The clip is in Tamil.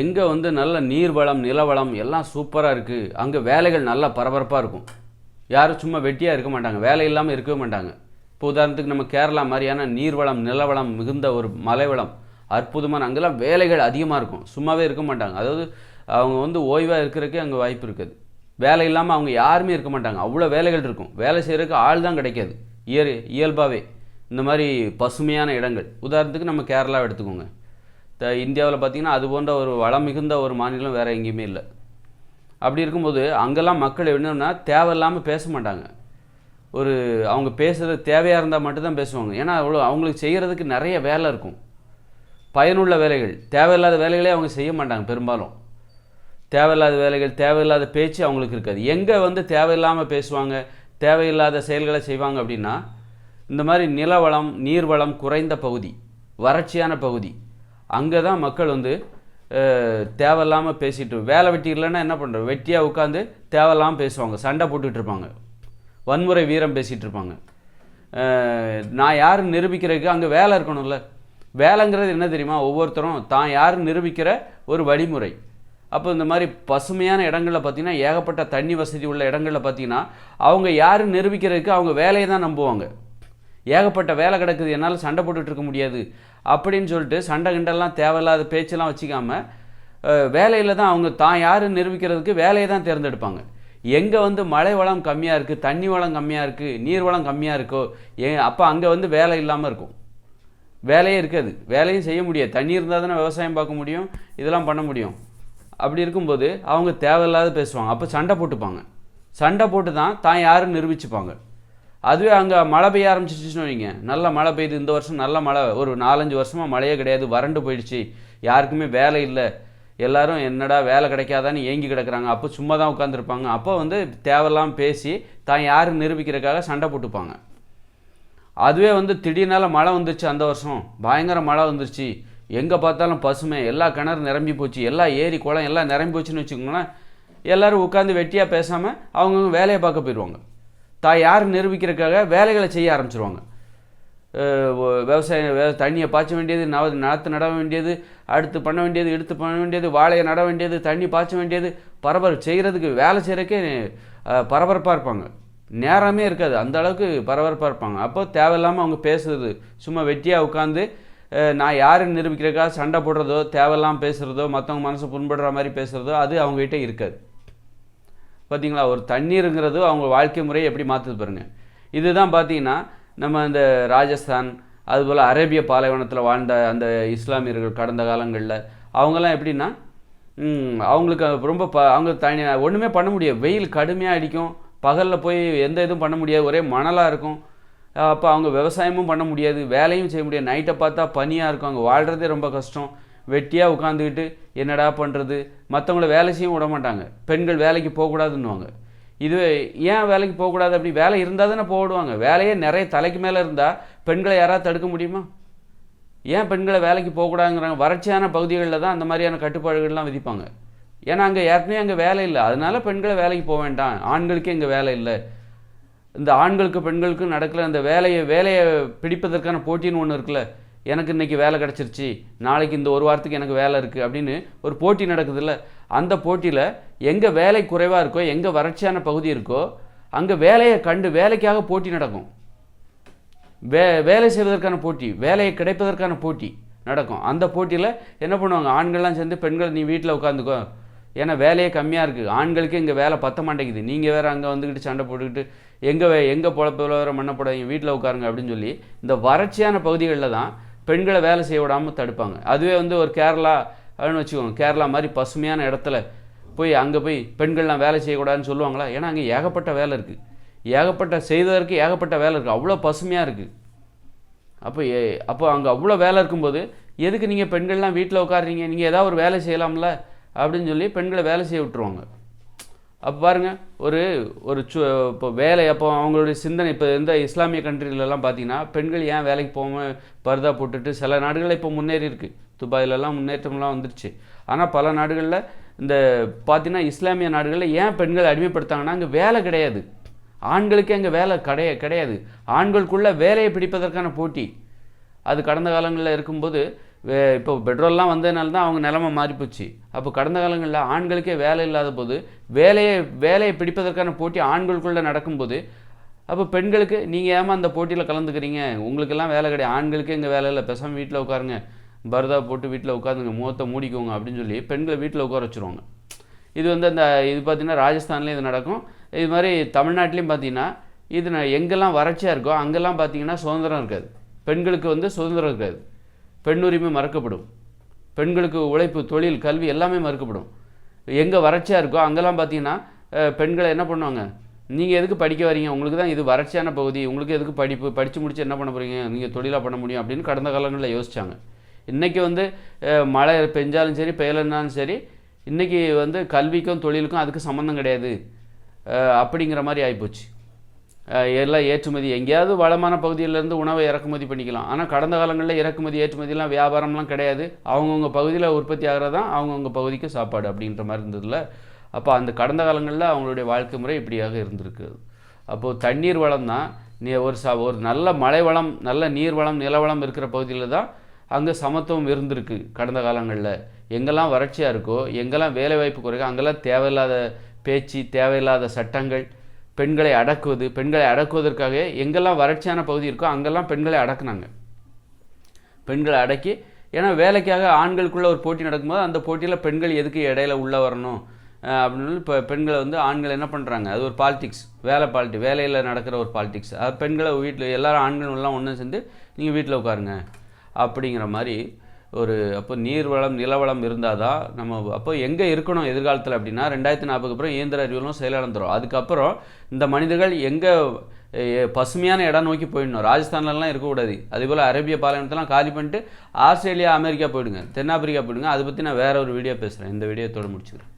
எங்கே வந்து நல்ல நீர்வளம் நிலவளம் எல்லாம் சூப்பராக இருக்குது அங்கே வேலைகள் நல்லா பரபரப்பாக இருக்கும். யாரும் சும்மா வெட்டியாக இருக்க மாட்டாங்க. வேலை இல்லாமல் இருக்கவே மாட்டாங்க. இப்போ உதாரணத்துக்கு நம்ம கேரளா மாதிரியான நீர்வளம் நிலவளம் மிகுந்த ஒரு மலைவளம் அற்புதமான அங்கெல்லாம் வேலைகள் அதிகமாக இருக்கும். சும்மாவே இருக்க மாட்டாங்க. அதாவது அவங்க வந்து ஓய்வாக இருக்கிறதுக்கே அங்கே வாய்ப்பு இருக்குது. வேலை இல்லாமல் அவங்க யாருமே இருக்க மாட்டாங்க. அவ்வளோ வேலைகள் இருக்கும். வேலை செய்கிறதுக்கு ஆள் தான் கிடைக்காது. இயற் இயல்பாகவே இந்த மாதிரி பசுமையான இடங்கள். உதாரணத்துக்கு நம்ம கேரளாவை எடுத்துக்கோங்க. த இந்தியாவில் பார்த்தீங்கன்னா அது போன்ற ஒரு வளம் மிகுந்த ஒரு மாநிலம் வேறு எங்கேயுமே இல்லை. அப்படி இருக்கும்போது அங்கெல்லாம் மக்கள் என்னன்னா தேவையில்லாமல் பேச மாட்டாங்க. ஒரு அவங்க பேசுகிறது தேவையாக இருந்தால் மட்டும்தான் பேசுவாங்க. ஏன்னா அவ்வளோ அவங்களுக்கு செய்கிறதுக்கு நிறைய வேலை இருக்கும். பயனுள்ள வேலைகள். தேவையில்லாத வேலைகளே அவங்க செய்ய மாட்டாங்க பெரும்பாலும். தேவையில்லாத வேலைகள் தேவையில்லாத பேச்சு அவங்களுக்கு இருக்காது. எங்கே வந்து தேவையில்லாமல் பேசுவாங்க தேவையில்லாத செயல்களை செய்வாங்க அப்படின்னா இந்த மாதிரி நிலவளம் நீர்வளம் குறைந்த பகுதி வறட்சியான பகுதி அங்கே தான் மக்கள் வந்து தேவையில்லாமல் பேசிட்டு வேலை வெட்டி இல்லைன்னா என்ன பண்ணுறது வெட்டியாக உட்காந்து தேவையில்லாமல் பேசுவாங்க சண்டை போட்டுட்டு இருப்பாங்க. வன்முறை வீரம் பேசிகிட்டு இருப்பாங்க. நான் யாருன்னு நிரூபிக்கிறதுக்கு அங்கே வேலை இருக்கணும்ல? வேலைங்கிறது என்ன தெரியுமா? ஒவ்வொருத்தரும் தான் யாருன்னு நிரூபிக்கிற ஒரு வழிமுறை. அப்போ இந்த மாதிரி பசுமையான இடங்களில் பார்த்தீங்கன்னா ஏகப்பட்ட தண்ணி வசதி உள்ள இடங்களில் பார்த்தீங்கன்னா அவங்க யாருன்னு நிரூபிக்கிறதுக்கு அவங்க வேலையை தான் நம்புவாங்க. ஏகப்பட்ட வேலை கிடக்குது என்னால் சண்டை போட்டுட்டு இருக்க முடியாது அப்படின்னு சொல்லிட்டு சண்டை கிண்டெல்லாம் தேவையில்லாத பேச்செல்லாம் வச்சுக்காம வேலையில் தான் அவங்க தான் யாருன்னு நிரூபிக்கிறதுக்கு வேலையை தான் தேர்ந்தெடுப்பாங்க. எங்கே வந்து மழை வளம் கம்மியாக இருக்குது தண்ணி வளம் கம்மியாக இருக்குது நீர் வளம் கம்மியாக இருக்கோ ஏ அப்போ அங்கே வந்து வேலை இல்லாமல் இருக்கும். வேலையே இருக்காது. வேலையும் செய்ய முடியாது. தண்ணி இருந்தால் தானே விவசாயம் பார்க்க முடியும் இதெல்லாம் பண்ண முடியும். அப்படி இருக்கும்போது அவங்க தேவையில்லாத பேசுவாங்க. அப்போ சண்டை போட்டுப்பாங்க. சண்டை போட்டு தான் தான் யாருன்னு நிரூபிச்சுப்பாங்க. அதுவே அங்கே மழை பெய்ய ஆரம்பிச்சிச்சுன்னு வைங்க. நல்ல மழை பெய்யுது இந்த வருஷம் நல்ல மழை. ஒரு நாலஞ்சு வருஷமாக மழையே கிடையாது. வறண்டு போயிடுச்சு. யாருக்குமே வேலை இல்லை. எல்லாரும் என்னடா வேலை கிடைக்காதான்னு ஏங்கி கிடக்குறாங்க. அப்போ சும்மா தான் உட்காந்துருப்பாங்க அப்போ வந்து தேவையில்லாமல் பேசி தான் யாரும் நிரூபிக்கிறதுக்காக சண்டை போட்டுப்பாங்க. அதுவே வந்து திடீர்னால மழை வந்துருச்சு அந்த வருஷம். பயங்கர மழை வந்துருச்சு. எங்கே பார்த்தாலும் பசுமை. எல்லா கிணறு நிரம்பி போச்சு. எல்லா ஏரி குளம் எல்லாம் நிரம்பி போச்சுன்னு வச்சுக்கோங்களேன். எல்லோரும் உட்காந்து வெட்டியாக பேசாமல் அவங்கவுங்க வேலையை பார்க்க போயிடுவாங்க. தான் யார் நிரூபிக்கிறதுக்காக வேலைகளை செய்ய ஆரம்பிச்சிருவாங்க. விவசாயம் தண்ணியை பாய்ச்ச வேண்டியது நவ நடத்து நட வேண்டியது அடுத்து பண்ண வேண்டியது எடுத்து பண்ண வேண்டியது வாழையை நட வேண்டியது தண்ணி பாய்ச்ச வேண்டியது பரபரப்பு செய்கிறதுக்கு வேலை செய்கிறக்கே பரபரப்பாக இருப்பாங்க. நேரமே இருக்காது. அந்த அளவுக்கு பரபரப்பாக இருப்பாங்க. அப்போ தேவையில்லாமல் அவங்க பேசுறது சும்மா வெட்டியாக உட்காந்து நான் யாருன்னு நிரூபிக்கிறக்கா சண்டை போடுறதோ தேவையில்லாமல் பேசுகிறதோ மற்றவங்க மனசை புண்படுற மாதிரி பேசுகிறதோ அது அவங்ககிட்ட இருக்காது. பார்த்தீங்களா ஒரு தண்ணீருங்கிறது அவங்க வாழ்க்கை முறையை எப்படி மாற்றுது பாருங்க. இதுதான் பார்த்தீங்கன்னா நம்ம இந்த ராஜஸ்தான் அதுபோல் அரேபிய பாலைவனத்தில் வாழ்ந்த அந்த இஸ்லாமியர்கள் கடந்த காலங்களில் அவங்கெல்லாம் எப்படின்னா அவங்களுக்கு ரொம்ப ப அவங்க தனி ஒன்றுமே பண்ண முடியாது. வெயில் கடுமையாக அடிக்கும். பகலில் போய் எந்த இதுவும் பண்ண முடியாது. ஒரே மணலாக இருக்கும். அப்போ அவங்க விவசாயமும் பண்ண முடியாது. வேலையும் செய்ய முடியாது. நைட்டை பார்த்தா பனியாக இருக்கும். அங்கே வாழ்கிறதே ரொம்ப கஷ்டம். வெட்டியாக உட்காந்துக்கிட்டு என்னடா பண்ணுறது மற்றவங்கள வேலை செய்ய விட மாட்டாங்க. பெண்கள் வேலைக்கு போகக்கூடாதுன்னுவாங்க. இதுவே ஏன் வேலைக்கு போகக்கூடாது அப்படி? வேலை இருந்தால் தானே போடுவாங்க. வேலையே நிறைய தலைக்கு மேலே இருந்தால் பெண்களை யாராவது தடுக்க முடியுமா? ஏன் பெண்களை வேலைக்கு போகக்கூடாதுங்கிறாங்க? வறட்சியான பகுதிகளில் தான் அந்த மாதிரியான கட்டுப்பாடுகள்லாம் விதிப்பாங்க. ஏன்னா அங்கே ஏற்கனவே அங்கே வேலை இல்லை. அதனால பெண்களை வேலைக்கு போக வேண்டாம். ஆண்களுக்கே இங்கே வேலை இல்லை. இந்த ஆண்களுக்கு பெண்களுக்கும் நடக்கல அந்த வேலையை வேலையை பிடிப்பதற்கான போட்டின்னு ஒன்று இருக்குல்ல. எனக்கு இன்றைக்கி வேலை கிடச்சிருச்சு நாளைக்கு இந்த ஒரு வாரத்துக்கு எனக்கு வேலை இருக்குது அப்படின்னு ஒரு போட்டி நடக்குதுல்ல அந்த போட்டியில் எங்கே வேலை குறைவாக இருக்கோ எங்கே வறட்சியான பகுதி இருக்கோ அங்கே வேலையை கண்டு வேலைக்காக போட்டி நடக்கும். வே வேலை செய்வதற்கான போட்டி வேலையை கிடைப்பதற்கான போட்டி நடக்கும். அந்த போட்டியில் என்ன பண்ணுவாங்க? ஆண்கள்லாம் சேர்ந்து பெண்கள் நீ வீட்டில் உட்காந்துக்கோ. ஏன்னா வேலையே கம்மியாக இருக்குது ஆண்களுக்கு இங்கே வேலை பத்த மாட்டேங்குது. நீங்கள் வேறு அங்கே வந்துக்கிட்டு சண்டை போட்டுக்கிட்டு எங்கே வே எங்கே பொழப்பு வேறு மண்ணப்படாதீங்க போடாதீங்க வீட்டில் உட்காருங்க அப்படின்னு சொல்லி இந்த வறட்சியான பகுதிகளில் தான் பெண்களை வேலை செய்ய விடாமல் தடுப்பாங்க. அதுவே வந்து ஒரு கேரளா அப்படின்னு வச்சுக்கோங்க கேரளா மாதிரி பசுமையான இடத்துல போய் அங்கே போய் பெண்கள்லாம் வேலை செய்யக்கூடாதுன்னு சொல்லுவாங்களா? ஏன்னா அங்கே ஏகப்பட்ட வேலை இருக்குது ஏகப்பட்ட செய்ததற்கு ஏகப்பட்ட வேலை இருக்குது அவ்வளோ பசுமையாக இருக்குது அப்போ ஏ அப்போ அங்கே அவ்வளோ வேலை இருக்கும்போது எதுக்கு நீங்கள் பெண்கள்லாம் வீட்டில் உட்காருறீங்க? நீங்கள் ஏதாவது ஒரு வேலை செய்யலாம்ல? அப்படின்னு சொல்லி பெண்களை வேலை செய்ய விட்டுருவாங்க. அப்போ பாருங்கள் ஒரு ஒரு சு இப்போ வேலை அப்போ அவங்களுடைய சிந்தனை இப்போ எந்த இஸ்லாமிய கண்ட்ரிலலாம் பார்த்தீங்கன்னா பெண்கள் ஏன் வேலைக்கு போகாமல் பர்தா போட்டுட்டு சில நாடுகளில் இப்போ முன்னேறி இருக்குது துபாயிலலாம் முன்னேற்றம்லாம் வந்துருச்சு. ஆனால் பல நாடுகளில் இந்த பார்த்தீங்கன்னா இஸ்லாமிய நாடுகளில் ஏன் பெண்கள் அடிமைப்படுத்தாங்கன்னா அங்கே வேலை கிடையாது. ஆண்களுக்கே அங்கே வேலை கிடைய கிடையாது. ஆண்களுக்குள்ளே வேலையை பிடிப்பதற்கான போட்டி. அது கடந்த காலங்களில் இருக்கும்போது இப்போ பெட்ரோல்லாம் வந்ததுனால தான் அவங்க நிலமை மாறிப்போச்சு. அப்போ கடந்த காலங்களில் ஆண்களுக்கே வேலை இல்லாத போது வேலையை வேலையை பிடிப்பதற்கான போட்டி ஆண்களுக்குள்ளே நடக்கும்போது அப்போ பெண்களுக்கு நீங்கள் ஏமா அந்த போட்டியில் கலந்துக்கிறீங்க? உங்களுக்கெல்லாம் வேலை கிடையாது. ஆண்களுக்கே இங்கே வேலை இல்லை. பெசாமல் வீட்டில் உட்காருங்க. பரதா போட்டு வீட்டில் உட்காந்துங்க. முகத்தை மூடிக்கோங்க அப்படின்னு சொல்லி பெண்களை வீட்டில் உட்கார வச்சுருவாங்க. இது வந்து அந்த இது பார்த்திங்கன்னா ராஜஸ்தான்லேயும் இது நடக்கும். இது மாதிரி தமிழ்நாட்டிலையும் பார்த்தீங்கன்னா இது எங்கெல்லாம் வறட்சியாக இருக்கோ அங்கெல்லாம் பார்த்தீங்கன்னா சுதந்திரம் இருக்காது. பெண்களுக்கு வந்து சுதந்திரம் இருக்காது. பெண் உரிமை மறக்கப்படும். பெண்களுக்கு உழைப்பு தொழில் கல்வி எல்லாமே மறுக்கப்படும். எங்கே வறட்சியாக இருக்கோ அங்கெல்லாம் பார்த்தீங்கன்னா பெண்களை என்ன பண்ணுவாங்க? நீங்கள் எதுக்கு படிக்க வரீங்க? உங்களுக்கு தான் இது வறட்சியான பகுதி. உங்களுக்கு எதுக்கு படிப்பு? படித்து முடிச்சு என்ன பண்ண போகிறீங்க நீங்கள் தொழிலாக பண்ண முடியும் அப்படின்னு கடந்த காலங்களில் யோசிச்சாங்க. இன்றைக்கி வந்து மழை பெஞ்சாலும் சரி பெயலனாலும் சரி இன்றைக்கி வந்து கல்விக்கும் தொழிலுக்கும் அதுக்கு சம்மந்தம் கிடையாது. அப்படிங்கிற மாதிரி ஆகிப்போச்சு எல்லாம் ஏற்றுமதி எங்கேயாவது வளமான பகுதியிலேருந்து உணவை இறக்குமதி பண்ணிக்கலாம். ஆனால் கடந்த காலங்களில் இறக்குமதி ஏற்றுமதிலாம் வியாபாரம்லாம் கிடையாது. அவங்கவுங்க பகுதியில் உற்பத்தி ஆகிறது தான் அவங்கவுங்க பகுதிக்கு சாப்பாடு அப்படின்ற மாதிரி இருந்ததில்ல அப்போ அந்த கடந்த காலங்களில் அவங்களுடைய வாழ்க்கை முறை இப்படியாக இருந்திருக்கு. அப்போது தண்ணீர் வளம் தான் நீ ஒரு ச ஒரு நல்ல மழை வளம் நல்ல நீர் வளம் நிலவளம் இருக்கிற பகுதியில் தான் அங்கே சமத்துவம் இருந்திருக்கு கடந்த காலங்களில். எங்கெல்லாம் வறட்சியாக இருக்கோ எங்கெல்லாம் வேலைவாய்ப்பு குறைக்கோ அங்கெல்லாம் தேவையில்லாத பேச்சு தேவையில்லாத சட்டங்கள் பெண்களை அடக்குவது பெண்களை அடக்குவதற்காக எங்கெல்லாம் வறட்சியான பகுதி இருக்கோ அங்கெல்லாம் பெண்களை அடக்குனாங்க. பெண்களை அடக்கி ஏன்னா வேலைக்காக ஆண்களுக்குள்ள ஒரு போட்டி நடக்கும்போது அந்த போட்டியில் பெண்கள் எதுக்கு இடையில உள்ளே வரணும்? அப்படின்னு இப்போ பெண்களை வந்து ஆண்கள் என்ன பண்ணுறாங்க அது ஒரு பாலிட்டிக்ஸ் வேலை பாலிட்டி வேலையில் நடக்கிற ஒரு பாலிட்டிக்ஸ் அது பெண்களை வீட்டில் எல்லாரும் ஆண்கள் எல்லாம் ஒன்று சேர்ந்து நீங்கள் வீட்டில் உட்காருங்க. அப்படிங்கிற மாதிரி ஒரு அப்போ நீர் வளம் நிலவளம் இருந்தால் தான் நம்ம அப்போ எங்கே இருக்கணும் எதிர்காலத்தில் அப்படின்னா ரெண்டாயிரத்தி நாற்பதுக்கு அப்புறம் இயந்திர அறிவியலும் செயலிழந்துடும் அதுக்கப்புறம் இந்த மனிதர்கள் எங்கே பசுமையான இடம் நோக்கி போயிடணும். ராஜஸ்தான்லலாம் இருக்கக்கூடாது. அதே போல் அரேபிய பாலைவனத்தெல்லாம் காலி பண்ணிட்டு ஆஸ்திரேலியா அமெரிக்கா போயிடுங்க. தென்னாப்பிரிக்கா போயிடுங்க. அதை பற்றி நான் வேற ஒரு வீடியோ பேசுகிறேன் இந்த வீடியோத்தோடு முடிச்சுக்கிறேன்.